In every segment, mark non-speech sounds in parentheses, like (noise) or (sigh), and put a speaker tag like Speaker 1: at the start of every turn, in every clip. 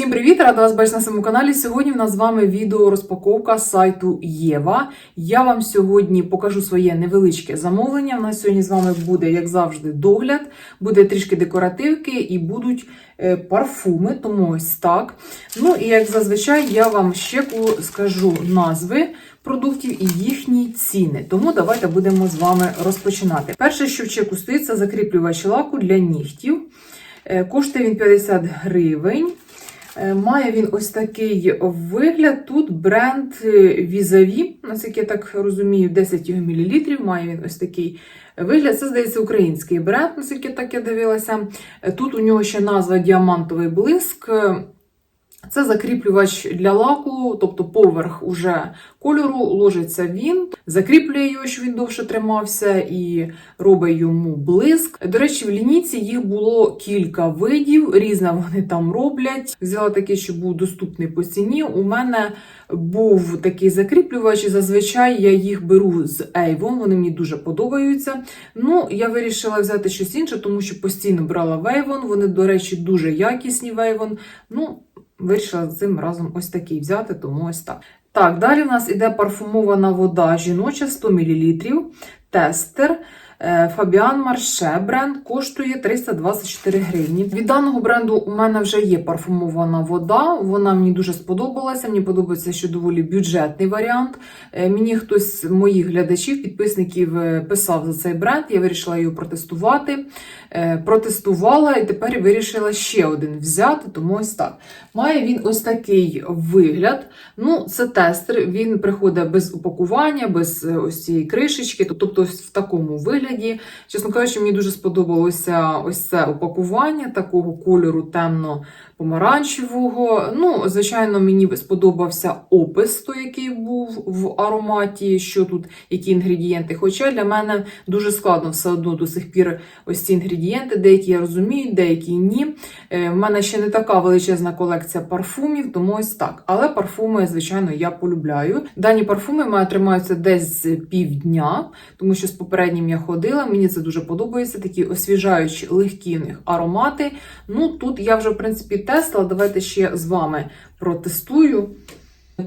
Speaker 1: Всім привіт! Рада вас бачити на своєму каналі. Сьогодні в нас з вами відео розпаковка сайту Єва. Я вам сьогодні покажу своє невеличке замовлення. У нас сьогодні з вами буде, як завжди, догляд, буде трішки декоративки і будуть е, парфуми, тому ось так. Ну і як зазвичай, я вам ще скажу назви продуктів і їхні ціни. Тому давайте будемо з вами розпочинати. Перше, що в чеку стоїть, це закріплювач лаку для нігтів. Е, Коштує він 50 гривень. Е, Має він ось такий вигляд. Тут бренд Візаві, наскільки я так розумію, 10 його мл. Має він ось такий вигляд. Це, здається, український бренд, наскільки так я дивилася. Е, Тут у нього ще назва діамантовий блиск. Це закріплювач для лаку, тобто поверх уже кольору ложиться він, закріплює його, щоб він довше тримався, і робить йому блиск. До речі, в лінійці їх було кілька видів, різне вони там роблять. Взяла такий, що був доступний по ціні. У мене був такий закріплювач, і зазвичай я їх беру з Avon, вони мені дуже подобаються. Ну, я вирішила взяти щось інше, тому що постійно брала Avon. Вони, до речі, дуже якісні Avon. Ну, вирішила цим разом ось такий взяти, тому ось так. Так, далі в нас іде парфумована вода жіноча 100 мл, тестер. Е, Фабіан Марше бренд коштує 324 гривні. Від даного бренду у мене вже є парфумована вода. Вона мені дуже сподобалася. Мені подобається, що доволі бюджетний варіант. Е, Мені хтось з моїх глядачів, підписників е, писав за цей бренд. Я вирішила його протестувати. Протестувала і тепер вирішила ще один взяти, тому ось так. Має він ось такий вигляд. Ну, це тестер. Він приходить без упакування, без ось цієї кришечки, тобто ось в такому вигляді. Чесно кажучи, мені дуже сподобалося ось це упакування такого кольору темно-помаранчевого. Ну, звичайно, мені сподобався опис, той, який був в ароматі, що тут, які інгредієнти. Хоча для мене дуже складно все одно до сих пір ось ці інгредієнти, деякі я розумію, деякі ні. Е, В мене ще не така величезна колекція парфумів, тому ось так. Але парфуми, звичайно, я полюбляю. Дані парфуми в тримаються десь півдня, тому що з попереднім я ходила. Мені це дуже подобається. Такі освіжаючі, легкі них аромати. Ну тут я вже в принципі тестила. Давайте ще з вами протестую.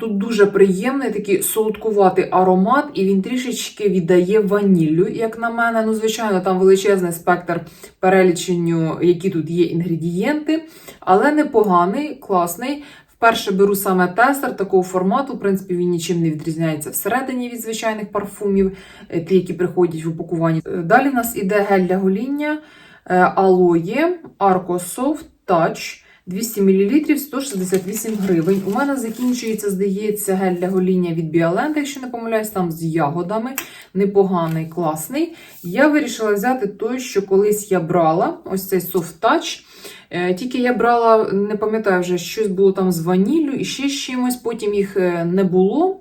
Speaker 1: Тут дуже приємний такий солодкуватий аромат, і він трішечки віддає ваніллю, як на мене. Ну, звичайно, там величезний спектр переліченню, які тут є інгредієнти, але непоганий, класний. Вперше беру саме тестер такого формату. В принципі, він нічим не відрізняється всередині від звичайних парфумів, е, ті, які приходять в упакуванні. Е, Далі у нас іде гель для гоління, е, алоє, Soft Touch. 200 мл 168 гривень. У мене закінчується, здається, гель для гоління від Біолента, якщо не помиляюсь, там з ягодами. Непоганий, класний. Я вирішила взяти той, що колись я брала, ось цей Soft Touch. Е, Тільки я брала, не пам'ятаю вже, щось було там з ваніллю і ще з чимось, потім їх е, не було.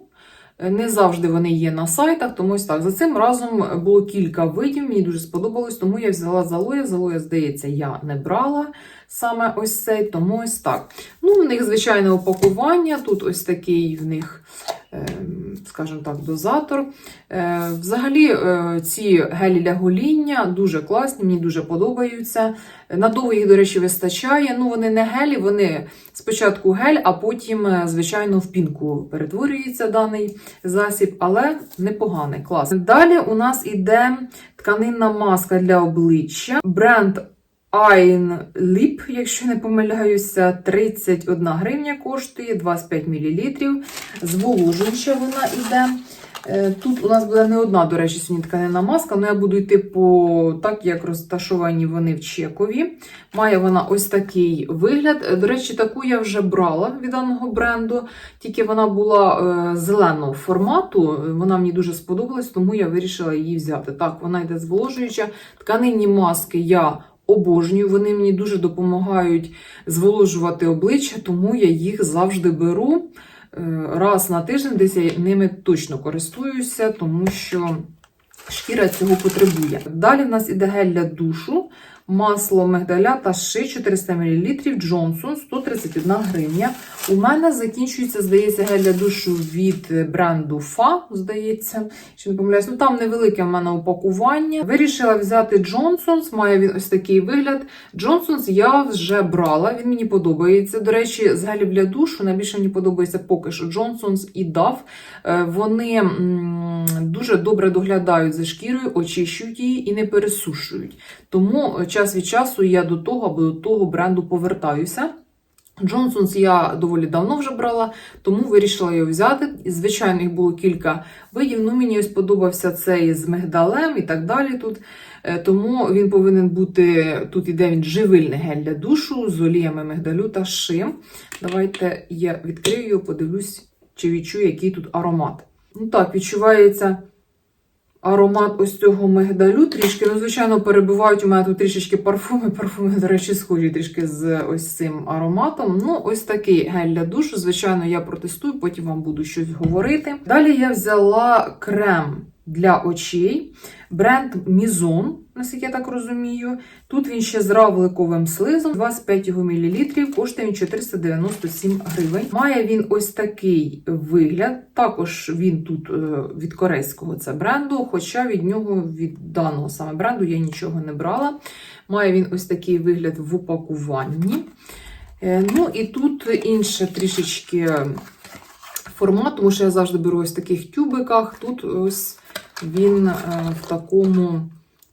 Speaker 1: Е, Не завжди вони є на сайтах, тому ось так. За цим разом було кілька видів, мені дуже сподобалось, тому я взяла залоя. Залоя, здається, я не брала саме ось цей, тому ось так. Ну, в них звичайне упакування. Тут ось такий в них, ем, скажімо так, дозатор. Е, Взагалі, е, ці гелі для гоління дуже класні, мені дуже подобаються. Надовго їх, до речі, вистачає. Ну, вони не гелі, вони спочатку гель, а потім, е, звичайно, в пінку перетворюється даний засіб, але непоганий, клас. Далі у нас іде тканинна маска для обличчя. Бренд Ain Lip, якщо не помиляюся, 31 гривня коштує, 25 мл. Зволожуюча вона йде. Е, Тут у нас буде не одна, до речі, сьогодні тканина маска, але я буду йти по так, як розташовані вони в чекові. Має вона ось такий вигляд. Е, До речі, таку я вже брала від даного бренду, тільки вона була е, зеленого формату. Вона мені дуже сподобалась, тому я вирішила її взяти. Так, вона йде зволожуюча. Тканинні маски я обожнюю. Вони мені дуже допомагають зволожувати обличчя, тому я їх завжди беру. Е, Раз на тиждень десь я ними точно користуюся, тому що шкіра цього потребує. Далі в нас іде гель для душу. Масло мигдаля та ши 400 мл, Джонсон 131 гривня. У мене закінчується, здається, гель для душу від бренду Фа, здається, що не помиляюсь. Ну там невелике в мене упакування. Вирішила взяти Джонсонс, має він ось такий вигляд. Джонсонс я вже брала, він мені подобається. До речі, з гелів для душу найбільше мені подобається поки що Джонсонс і Дав. Е, Вони дуже добре доглядають за шкірою, очищують її і не пересушують. Тому е, час від часу я до того або до того бренду повертаюся. Джонсонс я доволі давно вже брала, тому вирішила його взяти. Звичайно, їх було кілька видів. Ну, мені ось подобався цей з мигдалем і так далі тут. Е, Тому він повинен бути, тут іде він живильний гель для душу з оліями мигдалю та шим. Давайте я відкрию його, подивлюсь, чи відчую, який тут аромат. Ну так, відчувається аромат ось цього мигдалю трішки. Ну, звичайно, перебувають у мене тут трішечки парфуми. (laughs) Парфуми, до речі, схожі трішки з ось цим ароматом. Ну, ось такий гель для душу. Звичайно, я протестую, потім вам буду щось говорити. Далі я взяла крем для очей. Бренд Мізон, наскільки я так розумію. Тут він ще з равликовим слизом, 25 мл, коштує він 497 гривень. Має він ось такий вигляд. Також він тут е, від корейського це бренду, хоча від нього, від даного саме бренду, я нічого не брала. Має він ось такий вигляд в упакуванні. Е, Ну і тут інше трішечки формат, тому що я завжди беру ось в таких тюбиках. Тут ось він е, в такому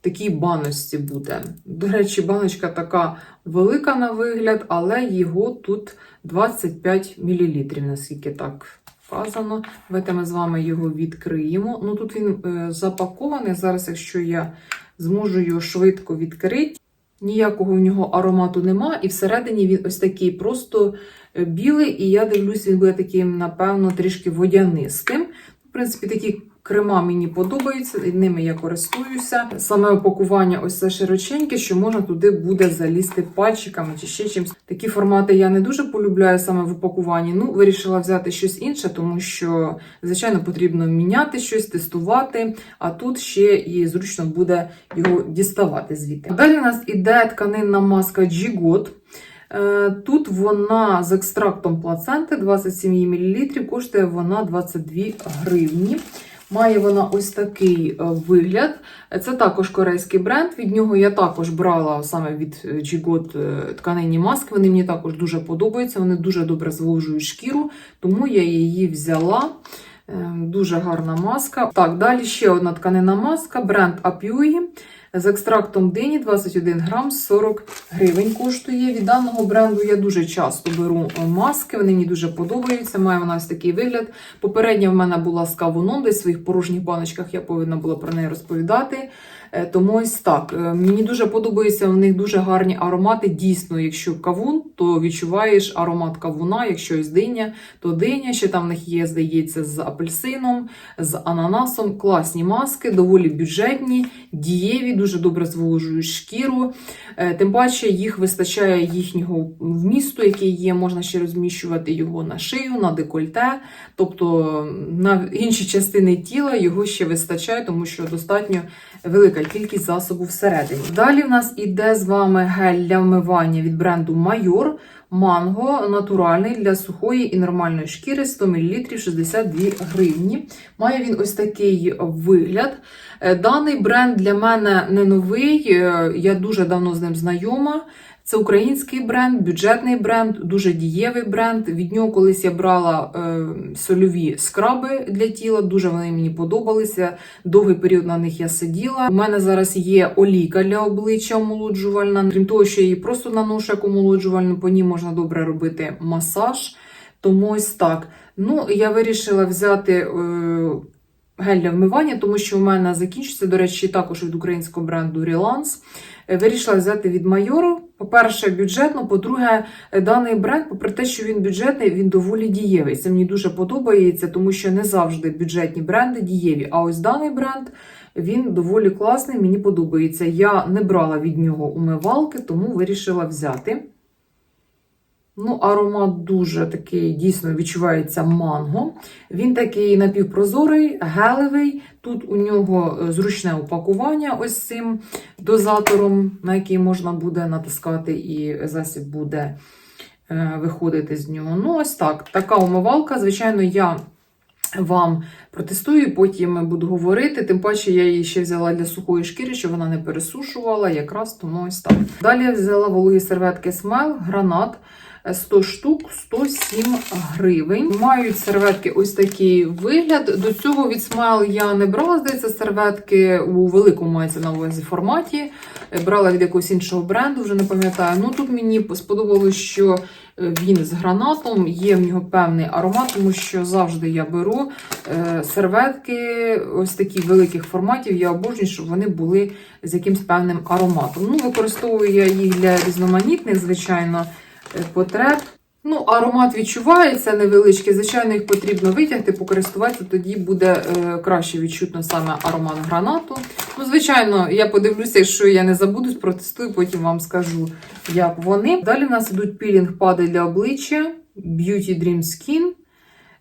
Speaker 1: такій баночці буде. До речі, баночка така велика на вигляд, але його тут 25 мл, наскільки так вказано. Давайте ми з вами його відкриємо. Ну тут він е, запакований. Зараз, якщо я зможу його швидко відкрити, ніякого в нього аромату нема, і всередині він ось такий просто е, білий, і я дивлюсь, він буде таким, напевно, трішки водянистим. В принципі, такі крема мені подобаються, ними я користуюся. Саме опакування ось це широченьке, що можна туди буде залізти пальчиками чи ще чимось. Такі формати я не дуже полюбляю саме в упакуванні. Ну, вирішила взяти щось інше, тому що, звичайно, потрібно міняти щось, тестувати, а тут ще і зручно буде його діставати звідти. Далі у нас іде тканинна маска G-God. Е, Тут вона з екстрактом плаценти 27 мл, коштує вона 22 гривні. Має вона ось такий е, вигляд. Це також корейський бренд. Від нього я також брала саме від G-God е, тканинні маски. Вони мені також дуже подобаються. Вони дуже добре зволожують шкіру, тому я її взяла. Е, Дуже гарна маска. Так, далі ще одна тканина маска, бренд Apui. З екстрактом дині 21 грам 40 гривень коштує. Від даного бренду я дуже часто беру е, маски, вони мені дуже подобаються. Має вона ось такий вигляд. Попередня в мене була з кавуном, десь в своїх порожніх баночках я повинна була про неї розповідати. Е, Тому ось так. Е, Мені дуже подобаються в них дуже гарні аромати. Дійсно, якщо кавун, то відчуваєш аромат кавуна. Якщо ось диня, то диня. Ще там в них є, здається, з апельсином, з ананасом. Класні маски, доволі бюджетні, дієві, дуже добре зволожують шкіру. Е, Тим паче їх вистачає їхнього вмісту, який є. Можна ще розміщувати його на шию, на декольте, тобто на інші частини тіла його ще вистачає, тому що достатньо велика кількість засобу всередині. Далі в нас іде з вами гель для вмивання від бренду Майор. Манго натуральний для сухої і нормальної шкіри 100 мл 62 гривні. Має він ось такий вигляд. Е, Даний бренд для мене не новий, е, я дуже давно з ним знайома. Це український бренд, бюджетний бренд, дуже дієвий бренд. Від нього колись я брала е, сольові скраби для тіла, дуже вони мені подобалися. Довгий період на них я сиділа. У мене зараз є олійка для обличчя омолоджувальна. Крім того, що я її просто наношу як омолоджувальну, по ній можна добре робити масаж. Тому ось так. Ну, я вирішила взяти. Е, Гель для вмивання, тому що у мене закінчиться, до речі, також від українського бренду Relance. Е, Вирішила взяти від майору. По-перше, бюджетно, по-друге, е, даний бренд, попри те, що він бюджетний, він доволі дієвий. Це мені дуже подобається, тому що не завжди бюджетні бренди дієві. А ось даний бренд він доволі класний, мені подобається. Я не брала від нього умивалки, тому вирішила взяти. Ну, аромат дуже такий дійсно відчувається манго. Він такий напівпрозорий, гелевий. Тут у нього е, зручне упакування ось цим дозатором, на який можна буде натискати, і засіб буде е, виходити з нього. Ну, ось так. Така умивалка. Звичайно, я вам протестую, потім буду говорити. Тим паче я її ще взяла для сухої шкіри, щоб вона не пересушувала, якраз тому ось так. Далі взяла вологі серветки Смел, гранат. 100 штук 107 гривень. Мають серветки ось такий вигляд. До цього від Smile я не брала, здається, серветки у великому мається на увазі форматі. Брала від якогось іншого бренду, вже не пам'ятаю. Ну тут мені сподобалось, що він з гранатом, є в нього певний аромат, тому що завжди я беру е, серветки ось такі великих форматів. Я обожнюю, щоб вони були з якимсь певним ароматом. Ну, використовую я їх для різноманітних, звичайно е, потреб. Ну, аромат відчувається невеличкий. Звичайно, їх потрібно витягти, покористуватися, тоді буде е, краще відчутно саме аромат гранату. Ну, звичайно, я подивлюся, якщо я не забуду, протестую, потім вам скажу, як вони. Далі в нас ідуть пілінг-пади для обличчя Beauty Dream Skin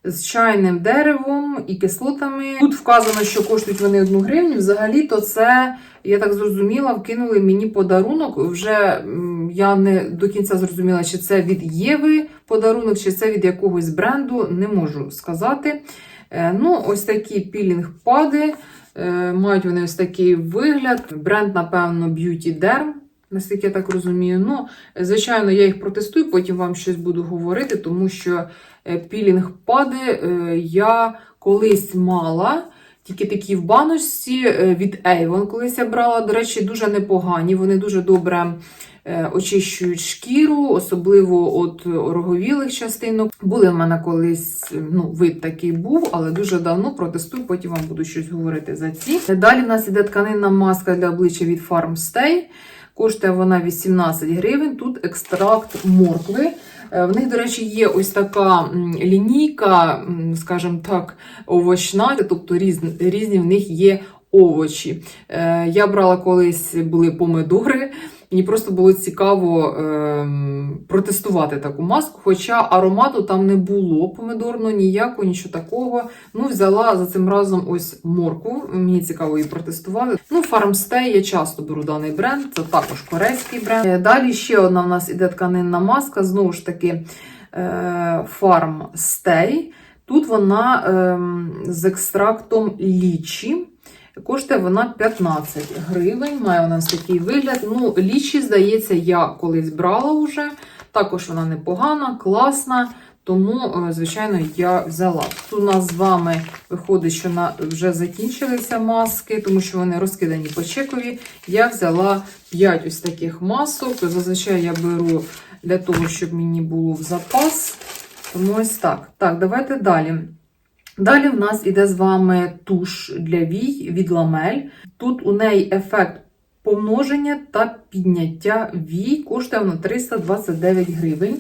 Speaker 1: з чайним деревом і кислотами. Тут вказано, що коштують вони 1 гривню. Взагалі-то це, я так зрозуміла, вкинули мені подарунок. Вже я не до кінця зрозуміла, чи це від Єви подарунок, чи це від якогось бренду, не можу сказати. Е, Ну, ось такі пілінг-пади. Е, Мають вони ось такий вигляд. Бренд, напевно, Beauty Derm. Наскільки я так розумію. Ну, звичайно, я їх протестую, потім вам щось буду говорити, тому що е, пілінг-пади я колись мала. Тільки такі в баночці е, від Avon колись я брала. До речі, дуже непогані. Вони дуже добре е, очищують шкіру, особливо от роговілих частинок. Були в мене колись, ну, вид такий був, але дуже давно протестую, потім вам буду щось говорити за ці. Далі в нас іде тканинна маска для обличчя від Farmstay. Коштує вона 18 гривень. Тут екстракт моркви. Е, В них, до речі, є ось така лінійка, скажімо так, овочна, тобто різні, різні в них є овочі. Е, Я брала колись були помидори. Мені просто було цікаво ем, протестувати таку маску, хоча аромату там не було помидорного, ніякого, нічого такого. Ну, взяла за цим разом ось морку. Мені цікаво її протестувати. Ну, Farmstay я часто беру даний бренд, це також корейський бренд. Е, Далі ще одна в нас іде тканинна маска, знову ж таки е, Farmstay. Тут вона ем, з екстрактом лічі. Коштує вона 15 гривень. Має у нас такий вигляд. Ну, лічі, здається, я колись брала вже. Також вона непогана, класна. Тому, е, звичайно, я взяла. Тут у нас з вами виходить, що на вже закінчилися маски, тому що вони розкидані по чекові. Я взяла 5 ось таких масок. Зазвичай я беру для того, щоб мені було в запас. Тому ось так. Так, давайте далі. Далі в нас іде з вами туш для вій від ламель. Тут у неї ефект помноження та підняття вій. Коштує на 329 гривень.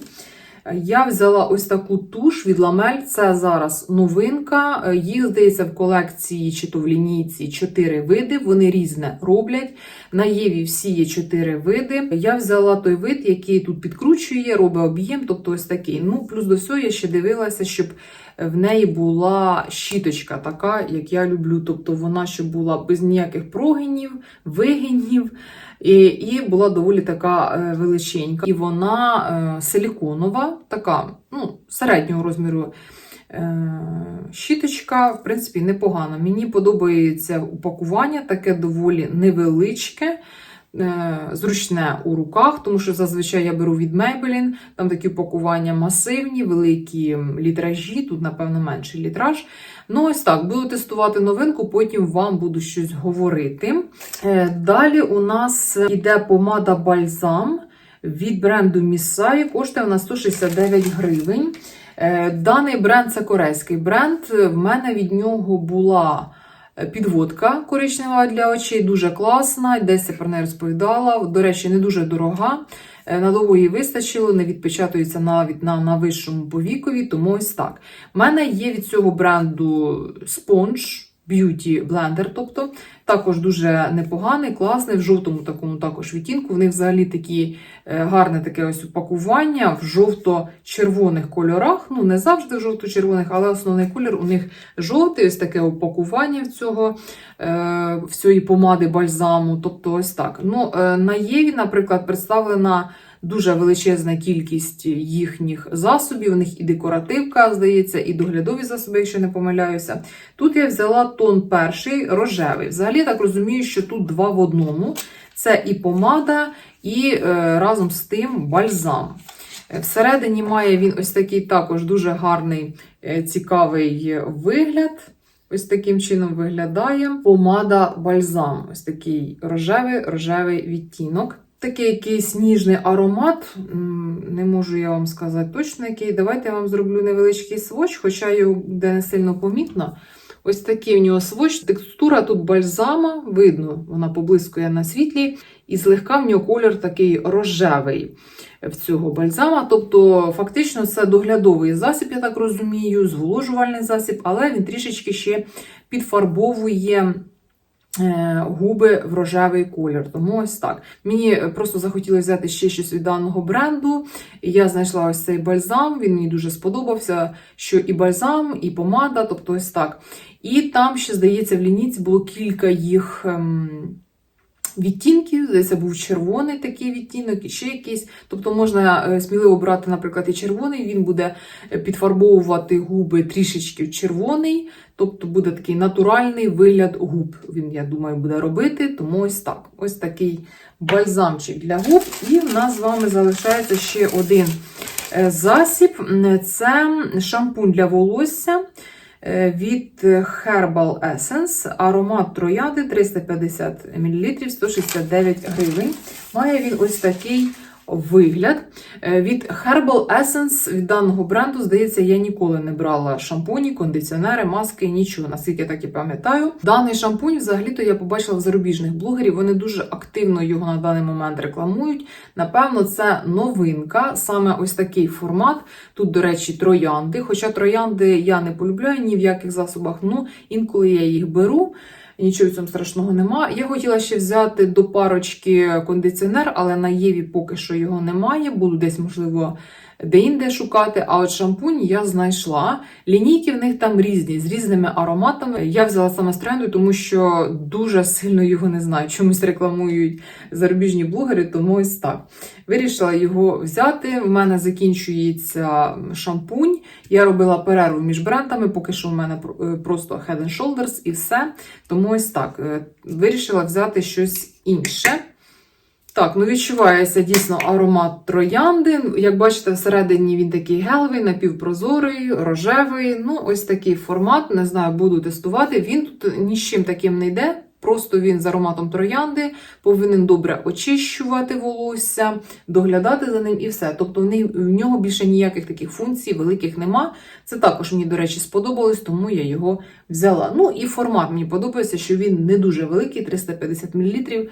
Speaker 1: Я взяла ось таку туш від ламель. Це зараз новинка. Їх, здається, в колекції чи то в лінійці 4 види. Вони різне роблять. На Єві всі є 4 види. Я взяла той вид, який тут підкручує, робить об'єм, тобто ось такий. Ну, плюс до всього я ще дивилася, щоб в неї була щіточка, така, як я люблю. Тобто вона щоб була без ніяких прогинів, вигинів. І, і була доволі така е, величенька. І вона е, силіконова, така, ну, середнього розміру. Е, Щіточка, в принципі, непогана. Мені подобається упакування, таке доволі невеличке, зручне у руках, тому що зазвичай я беру від Maybelline, там такі упакування масивні, великі літражі, тут, напевно, менший літраж. Ну, ось так, буду тестувати новинку, потім вам буду щось говорити. Е, Далі у нас іде помада бальзам від бренду Місаї, коштує вона 169 гривень. Е, Даний бренд це корейський бренд. В мене від нього була е, підводка коричнева для очей, дуже класна. Десь я про неї розповідала. До речі, не дуже дорога. Е, Надовго її вистачило, не відпечатується навіть на, на вищому повікові, тому ось так. У мене є від цього бренду спонж. Б'юті блендер, тобто також дуже непоганий, класний, в жовтому такому також відтінку. В них взагалі такі е, гарне таке ось упакування в жовто-червоних кольорах. Ну, не завжди в жовто-червоних, але основний колір у них жовтий, ось таке упакування в цього е, в цієї помади бальзаму. Тобто, ось так. Ну, е, на Єві, наприклад, представлена. Дуже величезна кількість їхніх засобів. У них і декоративка, здається, і доглядові засоби, якщо не помиляюся. Тут я взяла тон перший рожевий. Взагалі, так розумію, що тут два в одному: це і помада, і е, разом з тим бальзам. Всередині має він ось такий також дуже гарний, е, цікавий вигляд. Ось таким чином виглядає помада бальзам. Ось такий рожевий рожевий відтінок. Такий якийсь ніжний аромат. Не можу я вам сказати точно який. Давайте я вам зроблю невеличкий сводч, хоча його буде не сильно помітно. Ось такий у нього сводч. Текстура тут бальзама, видно, вона поблискує на світлі, і злегка в нього колір такий рожевий в цього бальзама. Тобто, фактично, це доглядовий засіб, я так розумію, зволожувальний засіб, але він трішечки ще підфарбовує. Е, Губи в рожевий колір, тому ось так. Мені просто захотілося взяти ще щось від даного бренду. Я знайшла ось цей бальзам. Він мені дуже сподобався. Що і бальзам, і помада, тобто ось так. І там ще, здається, в лініці було кілька їх ем, відтінків. Здається, був червоний такий відтінок, і ще якийсь. Тобто можна е, сміливо брати, наприклад, і червоний, він буде е, підфарбовувати губи трішечки в червоний, тобто буде такий натуральний вигляд губ. Він, я думаю, буде робити. Тому ось так. Ось такий бальзамчик для губ. І в нас з вами залишається ще один е, засіб. Це шампунь для волосся від Herbal Essence. Аромат трояди 350 мл 169 гривень. Має він ось такий вигляд. Е, Від Herbal Essence від даного бренду, здається, я ніколи не брала шампуні, кондиціонери, маски, нічого, наскільки я так і пам'ятаю. Даний шампунь, взагалі-то я побачила в зарубіжних блогерів. Вони дуже активно його на даний момент рекламують. Напевно, це новинка, саме ось такий формат. Тут, до речі, троянди. Хоча троянди я не полюбляю ні в яких засобах, ну інколи я їх беру. Нічого цьому страшного нема. Я хотіла ще взяти до парочки кондиціонер, але на Єві поки що його немає. Буду десь, можливо, де-інде шукати. А от шампунь я знайшла. Лінійки в них там різні, з різними ароматами. Я взяла саме з тренду, тому що дуже сильно його не знаю. Чомусь рекламують зарубіжні блогери, тому ось так. Вирішила його взяти. В мене закінчується шампунь. Я робила перерву між брендами, поки що в мене е, просто Head and Shoulders і все. Тому ось так. е, Вирішила взяти щось інше. Так, ну відчувається дійсно аромат троянди. Як бачите, всередині він такий гелевий, напівпрозорий, рожевий. Ну, ось такий формат. Не знаю, буду тестувати. Він тут ні з чим таким не йде. Просто він з ароматом троянди повинен добре очищувати волосся, доглядати за ним і все. Тобто в нього більше ніяких таких функцій великих нема. Це також мені, до речі, сподобалось, тому я його взяла. Ну і формат мені подобається, що він не дуже великий, 350 мл.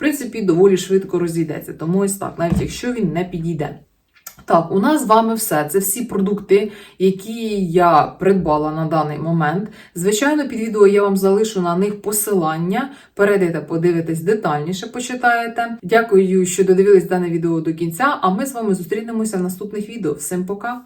Speaker 1: Принципі, доволі швидко розійдеться. Тому ось так, навіть якщо він не підійде. Так, у нас з вами все. Це всі продукти, які я придбала на даний момент. Звичайно, під відео я вам залишу на них посилання. Перейдете, подивитесь детальніше, почитаєте. Дякую, що додивились дане відео до кінця. А ми з вами зустрінемося в наступних відео. Всім пока!